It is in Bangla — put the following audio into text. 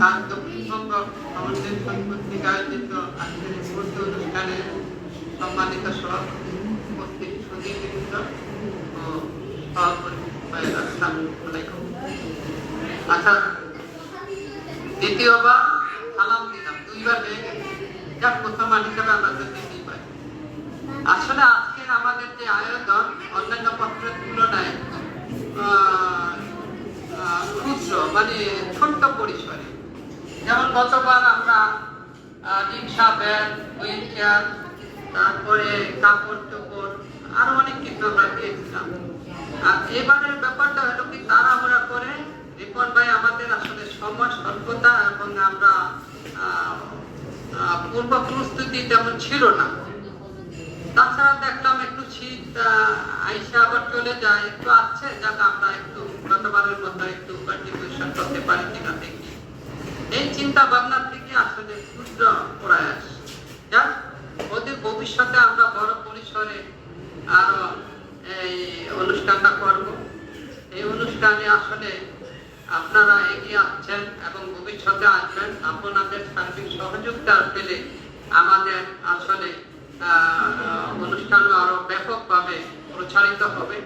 তার দক্ষিণবঙ্গ আমাদের কর্তৃক আয়োজিত আজকের মুহূর্ত অনুষ্ঠানে সম্মানিত সভাপতি উপস্থিত সুদীবৃন্দ ও সভাপতি। আচ্ছা দ্বিতীয়বার সালাম দিলাম দুইবার হয়ে গেছে যাক মুসলমান হিসেবে আমরা আসলে আজকের আমাদের যে আয়োজন অন্যান্য পত্রের তুলনায় ক্ষুদ্র মানে ছোট্ট পরিসরে যেমন গতবার আমরা রিক্সা ভ্যান হুইল চেয়ার তারপরে কাপড় চোপড় আরও অনেক কিছু আমরা দিয়েছিলাম আর এবারের ব্যাপারটা হলো কি, তাড়াহুড়া করে রিপন ভাই আমাদের আসলে সময় স্বল্পতা এবং আমরা পূর্ব প্রস্তুতি তেমন ছিল না। তাছাড়া দেখলাম একটু শীত আইসা আবার চলে যায়, একটু আছে যাতে আমরা একটু গতবারের মতো একটু কন্ট্রিবিউশন করতে পারি কিনা। চিন্তা ভাবনা থেকে আসলে ক্ষুদ্র প্রয়াস যাক, ওদের ভবিষ্যতে আমরা বড় পরিসরে আরও এই অনুষ্ঠানটা করব। এই অনুষ্ঠানে আসলে আপনারা এগিয়ে আসছেন এবং ভবিষ্যতে আসবেন। আপনাদের সার্বিক সহযোগিতা পেলে আমাদের আসলে অনুষ্ঠানও আরও ব্যাপকভাবে প্রচারিত হবে।